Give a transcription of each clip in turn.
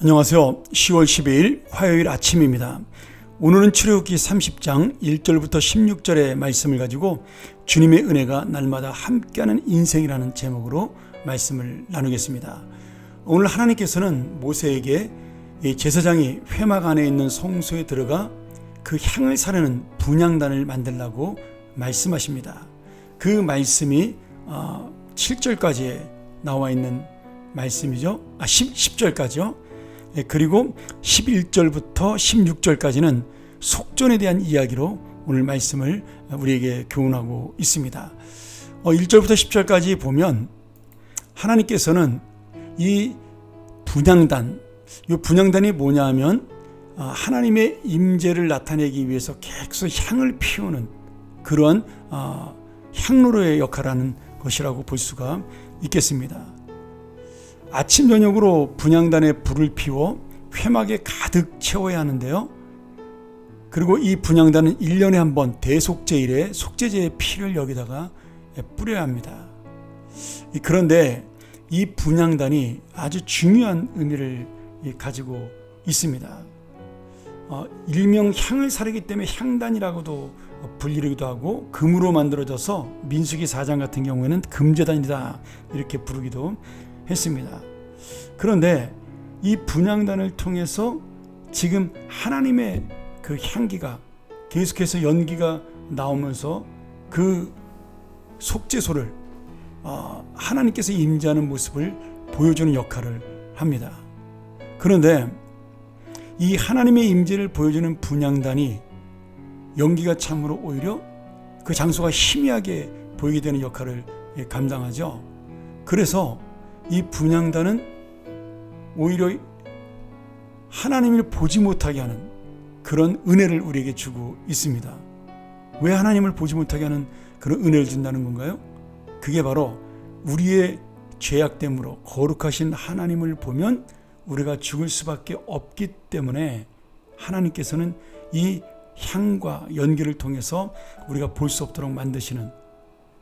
안녕하세요. 10월 12일 화요일 아침입니다. 오늘은 출애굽기 30장 1절부터 16절의 말씀을 가지고 주님의 은혜가 날마다 함께하는 인생이라는 제목으로 말씀을 나누겠습니다. 오늘 하나님께서는 모세에게 이 제사장이 회막 안에 있는 성소에 들어가 그 향을 사르는 분향단을 만들라고 말씀하십니다. 그 말씀이 7절까지 나와 있는 말씀이죠. 아, 10, 10절까지요. 예, 그리고 11절부터 16절까지는 속전에 대한 이야기로 오늘 말씀을 우리에게 교훈하고 있습니다. 1절부터 어, 10절까지 보면 하나님께서는 이 분양단, 이 분양단이 뭐냐 하면 아, 하나님의 임재를 나타내기 위해서 계속 향을 피우는 그러한 아, 향로로의 역할을 하는 것이라고 볼 수가 있겠습니다. 아침 저녁으로 분양단에 불을 피워 회막에 가득 채워야 하는데요. 그리고 이 분양단은 1년에 한 번 대속제일에 속죄제의 피를 여기다가 뿌려야 합니다. 그런데 이 분양단이 아주 중요한 의미를 가지고 있습니다. 어, 일명 향을 사르기 때문에 향단이라고도 불리기도 하고 금으로 만들어져서 민수기 4장 같은 경우에는 금재단이다 이렇게 부르기도 했습니다. 그런데 이 분양단을 통해서 지금 하나님의 그 향기가 계속해서 연기가 나오면서 그 속죄소를 어, 하나님께서 임재하는 모습을 보여주는 역할을 합니다. 그런데 이 하나님의 임재를 보여주는 분양단이 연기가 참으로 오히려 그 장소가 희미하게 보이게 되는 역할을 감당하죠. 그래서 이 분양단은 오히려 하나님을 보지 못하게 하는 그런 은혜를 우리에게 주고 있습니다. 왜 하나님을 보지 못하게 하는 그런 은혜를 준다는 건가요? 그게 바로 우리의 죄악됨으로 거룩하신 하나님을 보면 우리가 죽을 수밖에 없기 때문에 하나님께서는 이 향과 연기를 통해서 우리가 볼 수 없도록 만드시는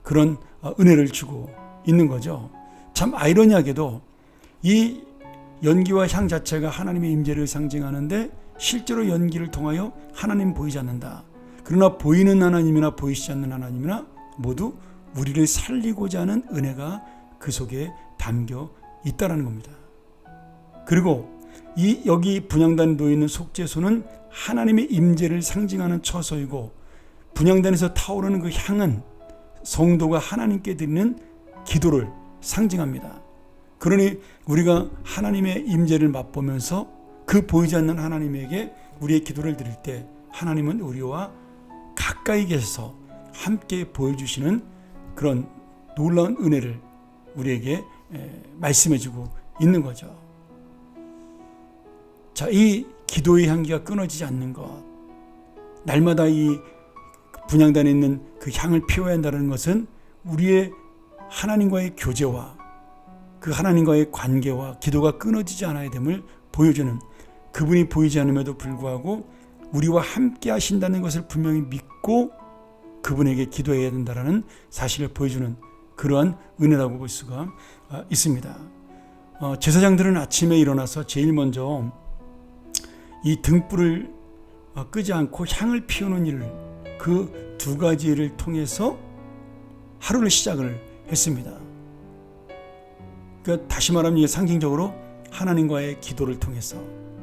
그런 은혜를 주고 있는 거죠. 참 아이러니하게도 이 연기와 향 자체가 하나님의 임재를 상징하는데 실제로 연기를 통하여 하나님 보이지 않는다. 그러나 보이는 하나님이나 보이지 않는 하나님이나 모두 우리를 살리고자 하는 은혜가 그 속에 담겨 있다라는 겁니다. 그리고 이 여기 분양단 놓이는 속죄소는 하나님의 임재를 상징하는 처소이고 분양단에서 타오르는 그 향은 성도가 하나님께 드리는 기도를 상징합니다. 그러니 우리가 하나님의 임재를 맛보면서 그 보이지 않는 하나님에게 우리의 기도를 드릴 때 하나님은 우리와 가까이 계셔서 함께 보여주시는 그런 놀라운 은혜를 우리에게 말씀해주고 있는 거죠. 자, 이 기도의 향기가 끊어지지 않는 것, 날마다 이 분양단에 있는 그 향을 피워야 한다는 것은 우리의 하나님과의 교제와 그 하나님과의 관계와 기도가 끊어지지 않아야 됨을 보여주는 그분이 보이지 않음에도 불구하고 우리와 함께 하신다는 것을 분명히 믿고 그분에게 기도해야 된다는 사실을 보여주는 그러한 은혜라고 볼 수가 아, 있습니다. 어, 제사장들은 아침에 일어나서 제일 먼저 이 등불을 어, 끄지 않고 향을 피우는 일을 그두 가지 일을 통해서 하루를 시작을 했습니다. 그러니까 다시 말하면 이게 상징적으로 하나님과의 기도를 통해서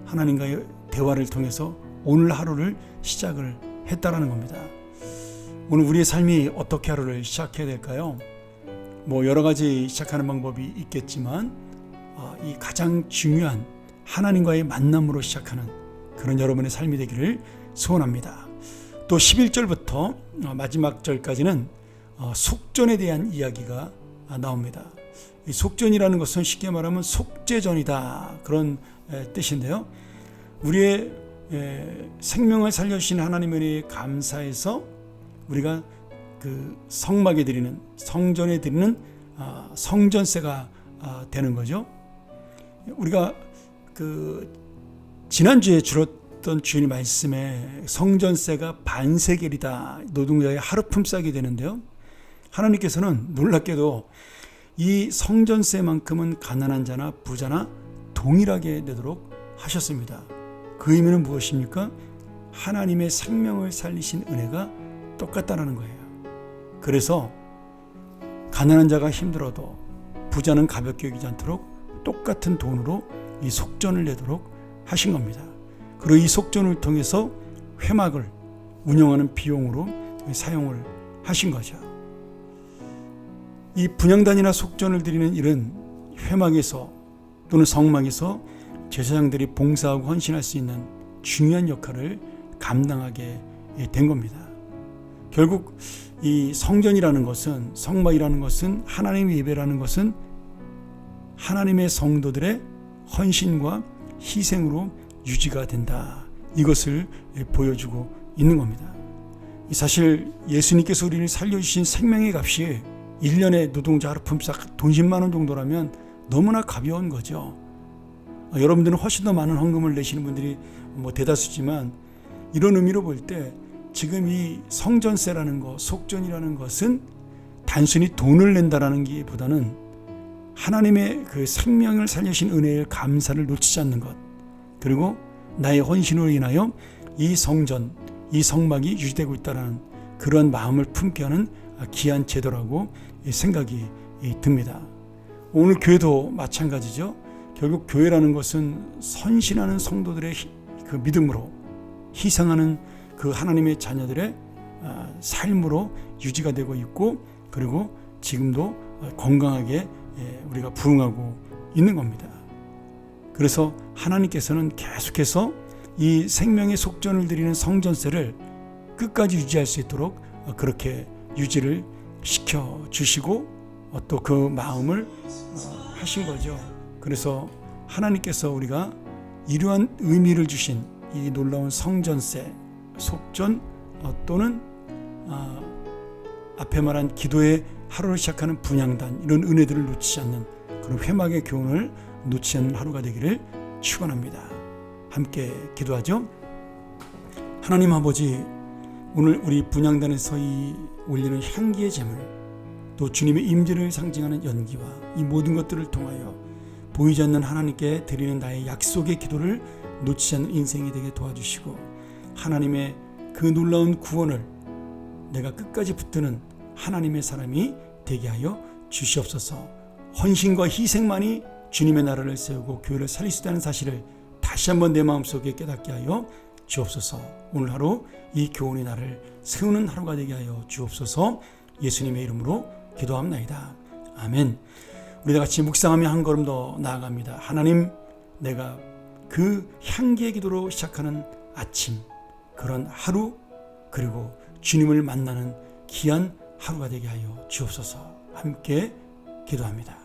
하나님과의 대화를 통해서 오늘 하루를 시작을 했다라는 겁니다. 오늘 우리의 삶이 어떻게 하루를 시작해야 될까요? 뭐 여러 가지 시작하는 방법이 있겠지만 아, 이 가장 중요한 하나님과의 만남으로 시작하는 그런 여러분의 삶이 되기를 소원합니다. 또 11절부터 마지막 절까지는 어, 속전에 대한 이야기가 나옵니다. 속전이라는 것은 쉽게 말하면 속죄전이다 그런 뜻인데요. 우리의 생명을 살려주신 하나님의 감사해서 우리가 그 성막에 드리는 성전에 드리는 아, 성전세가 아, 되는 거죠. 우리가 그 지난주에 줄었던 주님 말씀에 성전세가 반세겔이다 노동자의 하루품 싸게 되는데요. 하나님께서는 놀랍게도 이 성전세만큼은 가난한 자나 부자나 동일하게 내도록 하셨습니다. 그 의미는 무엇입니까? 하나님의 생명을 살리신 은혜가 똑같다라는 거예요. 그래서 가난한 자가 힘들어도 부자는 가볍게 여기지 않도록 똑같은 돈으로 이 속전을 내도록 하신 겁니다. 그리고 이 속전을 통해서 회막을 운영하는 비용으로 사용을 하신 거죠. 이 분양단이나 속전을 드리는 일은 회막에서 또는 성막에서 제사장들이 봉사하고 헌신할 수 있는 중요한 역할을 감당하게 된 겁니다. 결국 이 성전이라는 것은 성막이라는 것은 하나님의 예배라는 것은 하나님의 성도들의 헌신과 희생으로 유지가 된다. 이것을 보여주고 있는 겁니다. 사실 예수님께서 우리를 살려주신 생명의 값이 1년에 노동자 하루 품삯 돈 10만 원 정도라면 너무나 가벼운 거죠. 여러분들은 훨씬 더 많은 헌금을 내시는 분들이 뭐 대다수지만 이런 의미로 볼 때 지금 이 성전세라는 것, 속전이라는 것은 단순히 돈을 낸다라는 게보다는 하나님의 그 생명을 살리신 은혜의 감사를 놓치지 않는 것 그리고 나의 헌신으로 인하여 이 성전, 이 성막이 유지되고 있다는 그런 마음을 품게 하는 귀한 제도라고 생각이 듭니다. 오늘 교회도 마찬가지죠. 결국 교회라는 것은 선신하는 성도들의 그 믿음으로 희생하는 그 하나님의 자녀들의 삶으로 유지가 되고 있고 그리고 지금도 건강하게 우리가 부응하고 있는 겁니다. 그래서 하나님께서는 계속해서 이 생명의 속전을 드리는 성전세를 끝까지 유지할 수 있도록 그렇게 유지를 시켜 주시고 또 그 마음을 하신 거죠. 그래서 하나님께서 우리가 이러한 의미를 주신 이 놀라운 성전세, 속전 또는 앞에 말한 기도의 하루를 시작하는 분양단 이런 은혜들을 놓치지 않는 그런 회막의 교훈을 놓치지 않는 하루가 되기를 축원합니다. 함께 기도하죠. 하나님 아버지 오늘 우리 분양단에서 이 올리는 향기의 제물 또 주님의 임재를 상징하는 연기와 이 모든 것들을 통하여 보이지 않는 하나님께 드리는 나의 약속의 기도를 놓치지 않는 인생이 되게 도와주시고 하나님의 그 놀라운 구원을 내가 끝까지 붙드는 하나님의 사람이 되게 하여 주시옵소서. 헌신과 희생만이 주님의 나라를 세우고 교회를 살릴 수 있다는 사실을 다시 한번 내 마음속에 깨닫게 하여 주옵소서. 오늘 하루 이 교훈의 나를 세우는 하루가 되게 하여 주옵소서. 예수님의 이름으로 기도합나이다. 아멘. 우리 다 같이 묵상하며 한 걸음 더 나아갑니다. 하나님, 내가 그 향기의 기도로 시작하는 아침, 그런 하루, 그리고 주님을 만나는 귀한 하루가 되게 하여 주옵소서 함께 기도합니다.